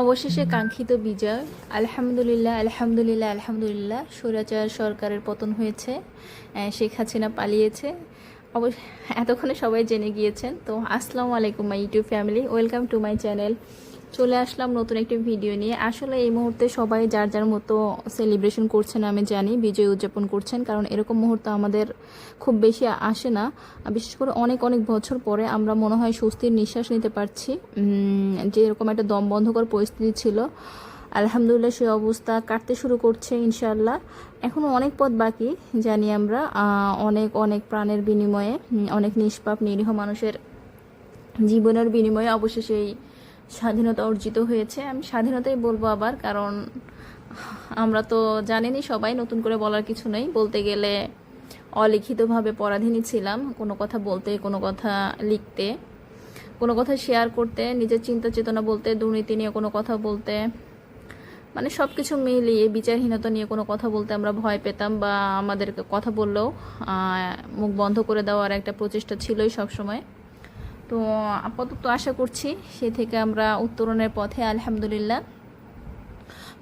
অবশেষে কাঙ্ক্ষিত বিজয়। আলহামদুলিল্লাহ আলহামদুলিল্লাহ আলহামদুলিল্লাহ স্বৈরাচার সরকারের পতন হয়েছে শেখ হাসিনা পালিয়েছে। অবশ্য এতক্ষণে সবাই জেনে গিয়েছেন। তো, আসসালামু আলাইকুম, my YouTube family. Welcome to my channel. চলে আসলাম নতুন একটি ভিডিও নিয়ে। আসলে এই মুহূর্তে সবাই যার যার মতো সেলিব্রেশন করছেন, আমি জানি, বিজয় উদযাপন করছেন, কারণ এরকম মুহূর্ত আমাদের খুব বেশি আসে না। বিশেষ করে অনেক অনেক বছর পরে আমরা মনে হয় স্বস্তির নিঃশ্বাস নিতে পারছি। যে এরকম একটা দম বন্ধকর পরিস্থিতি ছিল। আলহামদুলিল্লাহ সেই অবস্থা কাটতে শুরু করছে ইনশাল্লাহ এখনও অনেক পথ বাকি, জানি আমরা। অনেক অনেক প্রাণের বিনিময়ে অনেক নিষ্পাপ, নিরীহ মানুষের জীবনের বিনিময়ে অবশেষে এই স্বাধীনতা অর্জিত হয়েছে। আমি স্বাধীনতাই বলব আবার, কারণ আমরা তো জানেনই সবাই, নতুন করে বলার কিছু নেই। বলতে গেলে অলিখিতভাবে পরাধীনই ছিলাম, কোনো কথা বলতে, কোনো কথা লিখতে, কোনো কথা শেয়ার করতে, নিজের চিন্তা চেতনা বলতে, দুর্নীতি নিয়ে কোনো কথা বলতে মানে সব কিছু মিলিয়ে, বিচারহীনতা নিয়ে কোনো কথা বলতে আমরা ভয় পেতাম বা আমাদেরকে কথা বললেও মুখ বন্ধ করে দেওয়ার একটা প্রচেষ্টা ছিলই সবসময়। তো আপাতত আশা করছি সে থেকে আমরা উত্তরণের পথে, আলহামদুলিল্লাহ।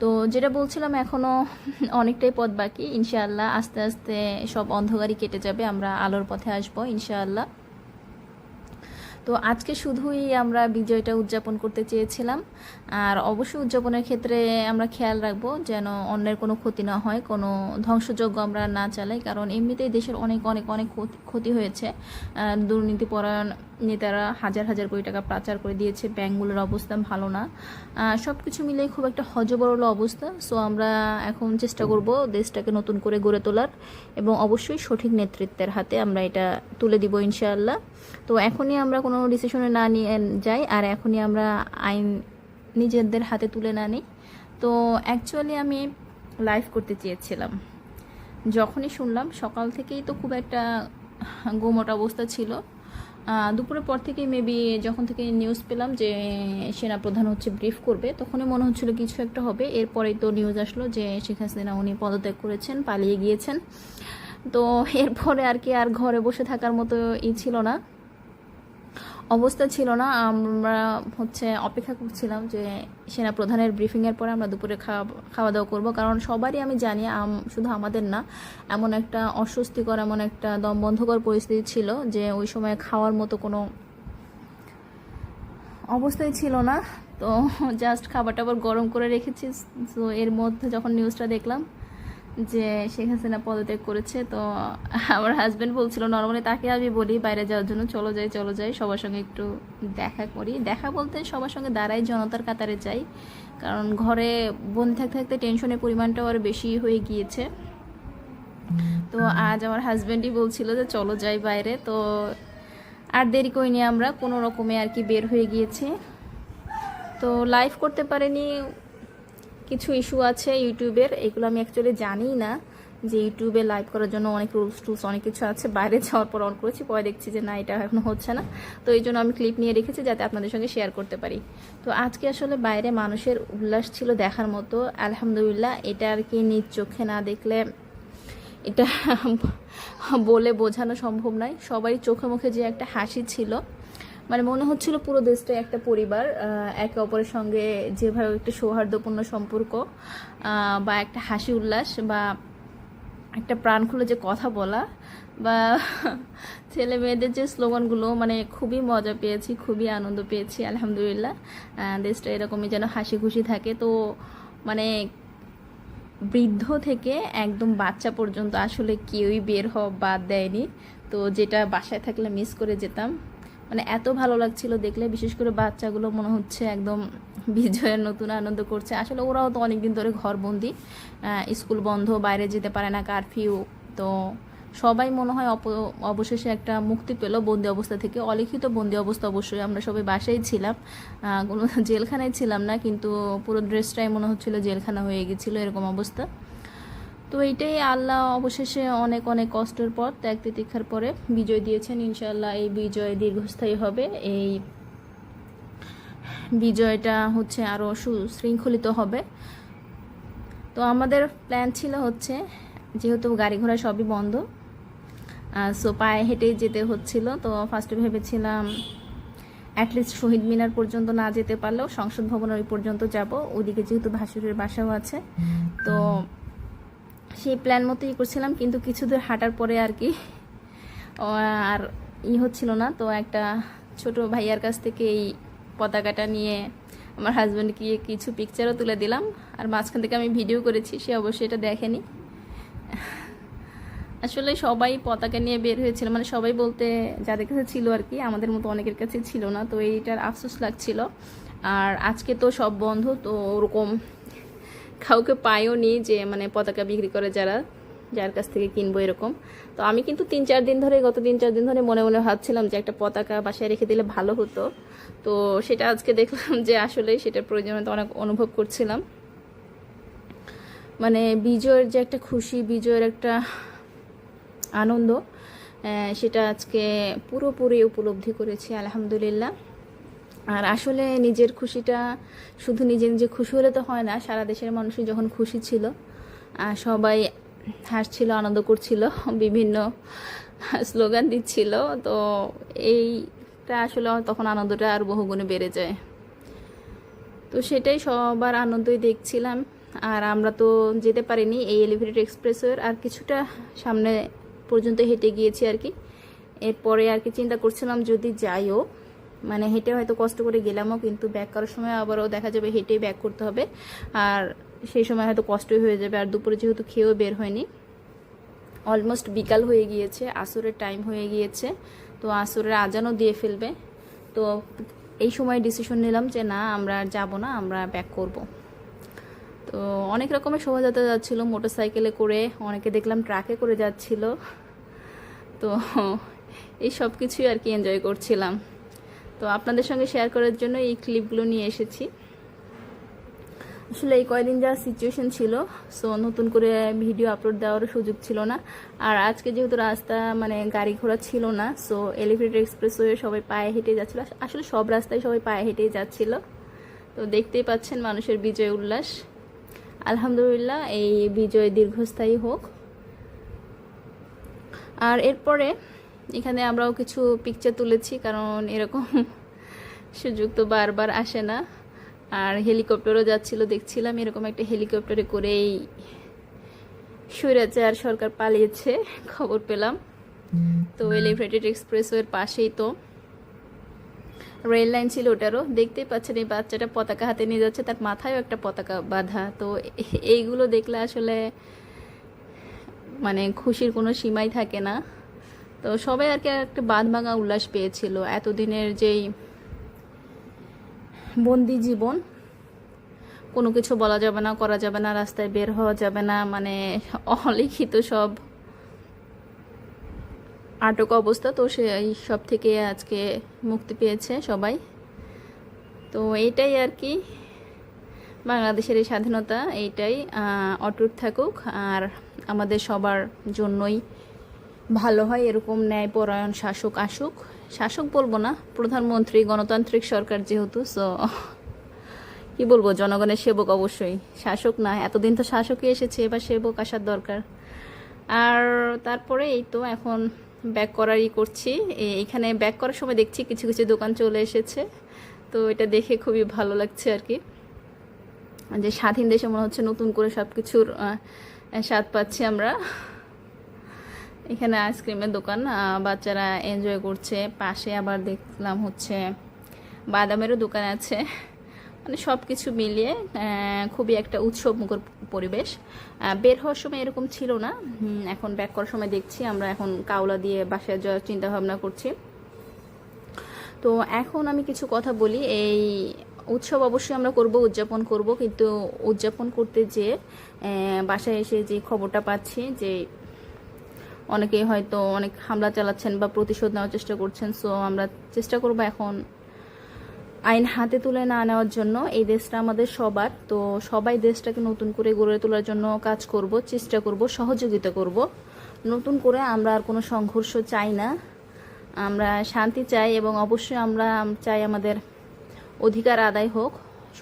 তো যেটা বলছিলাম এখনও অনেকটাই পথ বাকি। ইনশাআল্লাহ আস্তে আস্তে সব অন্ধকারই কেটে যাবে, আমরা আলোর পথে আসব, ইনশাআল্লাহ। তো আজকে শুধুই আমরা বিজয়টা উদযাপন করতে চেয়েছিলাম। আর অবশ্যই উদযাপনের ক্ষেত্রে আমরা খেয়াল রাখব যেন অন্যের কোনো ক্ষতি না হয়, কোনো ধ্বংসযজ্ঞ আমরা না চালাই। কারণ এমনিতেই দেশের অনেক অনেক অনেক ক্ষতি- হয়েছে। দুর্নীতিপরায়ণ নেতারা হাজার হাজার কোটি টাকা পাচার করে দিয়েছে, ব্যাঙ্কগুলোর অবস্থা ভালো না। সব কিছু মিলে খুব একটা হজবরল অবস্থা। সো আমরা এখন চেষ্টা করব দেশটাকে নতুন করে গড়ে তোলার এবং অবশ্যই সঠিক নেতৃত্বের হাতে আমরা এটা তুলে দিব ইনশাআল্লাহ। তো এখনই আমরা কোনো ডিসিশনে না নিয়ে যাই আর এখনই আমরা আইন নিজেদের হাতে তুলে না নিই। তো অ্যাকচুয়ালি আমি লাইভ করতে চেয়েছিলাম। যখনই শুনলাম সকাল থেকেই তো খুব একটা গোমট অবস্থা ছিল। দুপুরের পর থেকে মেবি যখন থেকে নিউজ পেলাম যে সেনা প্রধান হচ্ছে ব্রিফ করবে, তখনই মনে হচ্ছিল কিছু একটা হবে। এরপরেই তো নিউজ আসলো যে শেখ হাসিনা উনি পদত্যাগ করেছেন, পালিয়ে গিয়েছেন। তো এরপরে আর কি আর ঘরে বসে থাকার মতো ই ছিল না। অবস্থা ছিল না। আমরা হচ্ছে অপেক্ষা করছিলাম যে সেনা প্রধানের ব্রিফিংয়ের পরে আমরা দুপুরে খাওয়া খাওয়া দাওয়া করব। কারণ সবারই আমি জানি শুধু আমাদের না, এমন একটা অস্বস্তিকর, এমন একটা দম বন্ধকর পরিস্থিতি ছিল যে ওই সময় খাওয়ার মতো কোনো অবস্থাই ছিল না। তো জাস্ট খাবার টাবার গরম করে রেখেছি। তো এর মধ্যে যখন নিউজটা দেখলাম যে শেখ হাসিনা পদত্যাগ করেছে, তো আমার হাজব্যান্ড বলছিল নর্মালি তাকে আমি বলি বাইরে যাওয়ার জন্য, চলো যাই চলো যাই, সবার সঙ্গে একটু দেখা করি। দেখা বলতে সবার সঙ্গে দাঁড়াই, জনতার কাতারে যাই, কারণ ঘরে বন্দি থাকতে থাকতে টেনশনের পরিমাণটাও আরও বেশি হয়ে গিয়েছে। তো আজ আমার হাজব্যান্ডই বলছিল যে, চলো যাই বাইরে। তো আর দেরি করিনি আমরা, কোনো রকমে আর কি বের হয়ে গিয়েছি। তো লাইভ করতে পারিনি কিছু ইস্যু আছে ইউটিউবের, এগুলো আমি অ্যাকচুয়ালি জানি না যে ইউটিউবে লাইভ করার জন্য অনেক রুলস টুলস অনেক কিছু আছে, বাইরে যাওয়ার পর অন করেছি, পরে দেখছি যে না, এটা এখনও হচ্ছে না। তো এই জন্য আমি ক্লিপ নিয়ে রেখেছি যাতে আপনাদের সঙ্গে শেয়ার করতে পারি। তো আজকে আসলে বাইরে মানুষের উল্লাস ছিল দেখার মতো, আলহামদুলিল্লাহ এটা আর কি নিজ চোখে না দেখলে এটা বলে বোঝানো সম্ভব নয়। সবারই চোখে মুখে যে একটা হাসি ছিল মানে মনে হচ্ছিল পুরো দেশটাই একটা পরিবার একে অপরের সঙ্গে যেভাবে একটা সৌহার্দ্যপূর্ণ সম্পর্ক বা একটা হাসি উল্লাস, বা একটা প্রাণ খুলে যে কথা বলা, বা ছেলে মেয়েদের যে স্লোগানগুলো মানে খুবই মজা পেয়েছি, খুবই আনন্দ পেয়েছি, আলহামদুলিল্লাহ। দেশটা এরকমই যেন হাসি খুশি থাকে। তো মানে বৃদ্ধ থেকে একদম বাচ্চা পর্যন্ত আসলে কেউই বের হওয়া বাদ দেয়নি। তো যেটা বাসায় থাকলে মিস করে যেতাম। মানে এত ভালো লাগছিল দেখলে, বিশেষ করে বাচ্চাগুলো মনে হচ্ছে একদম বিজয়ের নতুন আনন্দ করছে। আসলে ওরাও তো অনেকদিন ধরে ঘরবন্দি স্কুল বন্ধ, বাইরে যেতে পারে না কারফিউ তো সবাই মনে হয় অবশেষে একটা মুক্তি পেল বন্দি অবস্থা থেকে। অলিখিত বন্দি অবস্থা অবশ্যই, আমরা সবাই বাসায় ছিলাম কোনো জেলখানায় ছিলাম না, কিন্তু পুরো ড্রেসটাই মনে হচ্ছিল জেলখানা হয়ে গেছিল, এরকম অবস্থা। তো এইটাই আল্লাহ অবশেষে অনেক অনেক কষ্টের পর ত্যাগ তিতিক্ষার পরে বিজয় দিয়েছেন। ইনশাল্লাহ এই বিজয় দীর্ঘস্থায়ী হবে। এই বিজয়টা হচ্ছে আরও সুশৃঙ্খলিত হবে। তো আমাদের প্ল্যান ছিল হচ্ছে, যেহেতু গাড়ি ঘোড়া সবই বন্ধ সো পায়ে হেঁটেই যেতে হচ্ছিল। তো ফার্স্টে ভেবেছিলাম অ্যাটলিস্ট শহীদ মিনার পর্যন্ত না যেতে পারলেও সংসদ ভবনের ওই পর্যন্ত যাব। ওদিকে যেহেতু ভাসুরের বাসাও আছে। তো সেই প্ল্যান মতোই করছিলাম, কিন্তু কিছু দূর হাঁটার পরে আর কি আর ই হচ্ছিল না। তো একটা ছোট ভাইয়ার কাছ থেকে এই পতাকাটা নিয়ে আমার হাজব্যান্ডকে কিছু পিকচারও তুলে দিলাম। আর মাঝখান থেকে আমি ভিডিও করেছি, সে অবশ্যই এটা দেখেনি। আসলে সবাই পতাকা নিয়ে বের হয়েছিল মানে সবাই বলতে যাদের কাছে ছিল আর কি, আমাদের মতো অনেকের কাছে ছিল না। তো এইটার আফসোস লাগছিল। আর আজকে তো সব বন্ধ, তো ওরকম কাউকে পাইও নি যে মানে পতাকা বিক্রি করে যারা, যার কাছ থেকে কিনবো এরকম। তো আমি কিন্তু তিন চার দিন ধরে, গত তিন চার দিন ধরে মনে মনে ভাবছিলাম যে একটা পতাকা বাসায় রেখে দিলে ভালো হতো। তো সেটা আজকে দেখলাম যে আসলে সেটার প্রয়োজনীয়তা অনেক অনুভব করছিলাম। মানে বিজয়ের যে একটা খুশি, বিজয়ের একটা আনন্দ সেটা আজকে পুরোপুরি উপলব্ধি করেছি, আলহামদুলিল্লাহ। আর আসলে নিজের খুশিটা শুধু নিজে নিজে খুশি হলে তো হয় না, সারা দেশের মানুষই যখন খুশি ছিল সবাই হাসছিল, আনন্দ করছিল, বিভিন্ন স্লোগান দিচ্ছিল, তো এইটা আসলে তখন আনন্দটা আর বহুগুণে বেড়ে যায়। তো সেটাই সবার আনন্দই দেখছিলাম। আর আমরা তো যেতে পারিনি এই এলিভেটেড এক্সপ্রেসওয়ের আর কিছুটা সামনে পর্যন্ত হেঁটে গিয়েছি আর কি। এরপরে আর কি চিন্তা করছিলাম যদি যাইও মানে হেঁটে হয়তো কষ্ট করে গেলামও, কিন্তু ব্যাক করার সময় আবারও দেখা যাবে হেঁটেই ব্যাক করতে হবে। আর সেই সময় হয়তো কষ্টই হয়ে যাবে। আর দুপুরে যেহেতু খেয়েও বের হয়নি অলমোস্ট বিকাল হয়ে গিয়েছে, আসরের টাইম হয়ে গিয়েছে, তো আসরের আজানও দিয়ে ফেলবে। তো এই সময় ডিসিশন নিলাম যে না, আমরা আর যাব না, আমরা ব্যাক করব। তো অনেক রকমের শোভাযাত্রা যাচ্ছিল মোটর সাইকেলে করে, অনেকে দেখলাম ট্রাকে করে যাচ্ছিল। তো এই সব কিছুই আর কি এনজয় করছিলাম। তো আপনাদের সঙ্গে শেয়ার করার জন্য এই ক্লিপগুলো নিয়ে এসেছি। আসলে এই কয়দিন যা সিচুয়েশন ছিল সো নতুন করে ভিডিও আপলোড দেওয়ারও সুযোগ ছিল না। আর আজকে যেহেতু রাস্তা মানে গাড়ি ঘোড়া ছিল না সো এলিভেটেড এক্সপ্রেস হয়ে সবাই পায়ে হেঁটে যাচ্ছিল। আসলে সব রাস্তায় সবাই পায়ে হেঁটেই যাচ্ছিল। তো দেখতেই পাচ্ছেন মানুষের বিজয় উল্লাস। আলহামদুলিল্লাহ এই বিজয় দীর্ঘস্থায়ী হোক। আর এরপরে এখানে আমরাও কিছু পিকচার তুলেছি কারণ এরকম সুযোগ তো বারবার আসে না। আর হেলিকপ্টারও যাচ্ছিল দেখছিলাম এরকম একটা হেলিকপ্টারে করেই আর সরকার পালিয়েছে খবর পেলাম। তো এলিভেটেড এক্সপ্রেসওয়ের পাশেই তো। রেল লাইন ছিল ওটারও দেখতেই পাচ্ছেন এই বাচ্চাটা পতাকা হাতে নিয়ে যাচ্ছে তার মাথায়ও একটা পতাকা বাঁধা। তো এইগুলো দেখলে আসলে মানে খুশির কোনো সীমাই থাকে না। তো সবাই আর কি একটা বাঁধ ভাঙা উল্লাস পেয়েছিল। এতদিনের যেই বন্দি জীবন, কোনো কিছু বলা যাবে না, করা যাবে না, রাস্তায় বের হওয়া যাবে না মানে অলিখিত সব আটক অবস্থা। তো সেই সব থেকে আজকে মুক্তি পেয়েছে সবাই। তো এইটাই আর কি, বাংলাদেশের এই স্বাধীনতা, এইটাই অটুট থাকুক আর আমাদের সবার জন্যই ভালো হয় এরকম ন্যায়পরায়ণ শাসক আসুক। শাসক বলব না, প্রধানমন্ত্রী, গণতান্ত্রিক সরকার যেহেতু সো কি বলব, জনগণের সেবক অবশ্যই। শাসক না, এতদিন তো শাসকই এসেছে, এবার সেবক আসার দরকার। আর তারপরে এই তো এখন ব্যাক করারই করছি। এ- এখানে ব্যাক করার সময় দেখছি কিছু কিছু দোকান চলে এসেছে। তো এটা দেখে খুবই ভালো লাগছে আর কি। যে স্বাধীন দেশে মনে হচ্ছে নতুন করে সব কিছুর স্বাদ পাচ্ছি আমরা। এখানে আইসক্রিমের দোকান বাচ্চারা এনজয় করছে। পাশে আবার দেখলাম হচ্ছে বাদামেরও দোকান আছে। মানে সব কিছু মিলিয়ে খুবই একটা উৎসব মুখর পরিবেশ বের হওয়ার সময় এরকম ছিল না। এখন ব্যাক করার সময় দেখছি, আমরা এখন কাউলা দিয়ে বাসায় যাওয়ার চিন্তা ভাবনা করছি। তো এখন আমি কিছু কথা বলি, এই উৎসব অবশ্যই আমরা করব, উদযাপন করব। কিন্তু উদযাপন করতে যে বাসায় এসে যে খবরটা পাচ্ছি যে অনেকে হয়তো অনেক হামলা চালাচ্ছেন বা প্রতিশোধ নেওয়ার চেষ্টা করছেন সো আমরা চেষ্টা করব এখন আইন হাতে তুলে না নেওয়ার জন্য। এই দেশটা আমাদের সবার, তো সবাই দেশটাকে নতুন করে গড়ে তোলার জন্য কাজ করব, চেষ্টা করব, সহযোগিতা করব। নতুন করে আমরা আর কোনো সংঘর্ষ চাই না। আমরা শান্তি চাই এবং অবশ্যই আমরা চাই আমাদের অধিকার আদায় হোক,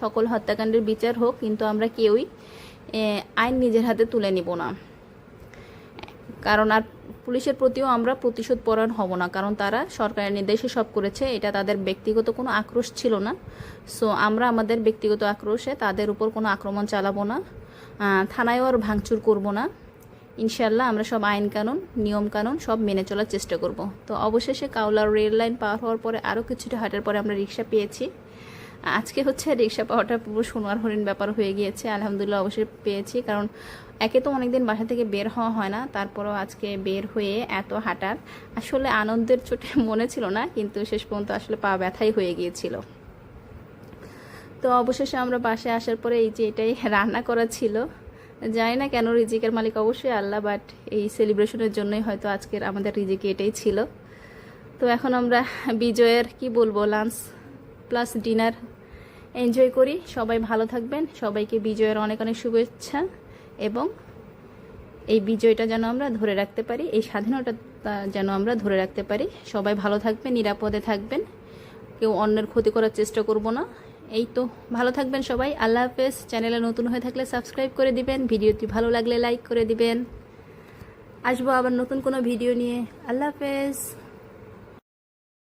সকল হত্যাকাণ্ডের বিচার হোক, কিন্তু আমরা কেউই আইন নিজের হাতে তুলে নিব না। কারণ আর পুলিশের প্রতিও আমরা প্রতিশোধ পরায়ণ হব না, কারণ তারা সরকারের নির্দেশে সব করেছে। এটা তাদের ব্যক্তিগত কোনো আক্রোশ ছিল না। সো আমরা আমাদের ব্যক্তিগত আক্রোশে তাদের উপর কোনো আক্রমণ চালাবো না। থানায়ও আর ভাঙচুর করব না। ইনশাল্লাহ আমরা সব আইন কানুন, নিয়ম কানুন সব মেনে চলার চেষ্টা করব। তো অবশেষে কাউলার রেল লাইন পার হওয়ার পরে আরও কিছুটা হাঁটার পরে আমরা রিক্সা পেয়েছি। আজকে হচ্ছে রিক্সা পাওয়াটা পুরো সোনার হরিণ ব্যাপার হয়ে গিয়েছে, আলহামদুলিল্লাহ অবশ্যই পেয়েছি, কারণ একে তো অনেকদিন বাসা থেকে বের হওয়া হয় না, তারপরও আজকে বের হয়ে এত হাঁটার, আসলে আনন্দের চোটে মনে ছিল না, কিন্তু শেষ পর্যন্ত আসলে পা ব্যথাই হয়ে গিয়েছিল। তো অবশেষে আমরা বাসায় আসার পরে এই যে এটাই রান্না করা ছিল, জানি না কেন রিজিকের মালিক অবশ্যই আল্লাহ বাট এই সেলিব্রেশনের জন্যই হয়তো আজকের আমাদের রিজিকে এটাই ছিল। তো এখন আমরা বিজয়ের, কি বলব লাঞ্চ প্লাস ডিনার এনজয় করি। সবাই ভালো থাকবেন। সবাইকে বিজয়ের অনেক অনেক শুভেচ্ছা এবং এই বিজয়টা যেন আমরা ধরে রাখতে পারি, এই স্বাধীনতা যেন আমরা ধরে রাখতে পারি। সবাই ভালো থাকবেন, নিরাপদে থাকবেন। কেউ অন্যের ক্ষতি করার চেষ্টা করব না। এই তো, ভালো থাকবেন সবাই। আল্লাহ হাফেজ। চ্যানেলে নতুন হয়ে থাকলে সাবস্ক্রাইব করে দিবেন। ভিডিওটি ভালো লাগলে লাইক করে দিবেন। আসব আবার নতুন কোনো ভিডিও নিয়ে। আল্লাহ হাফেজ।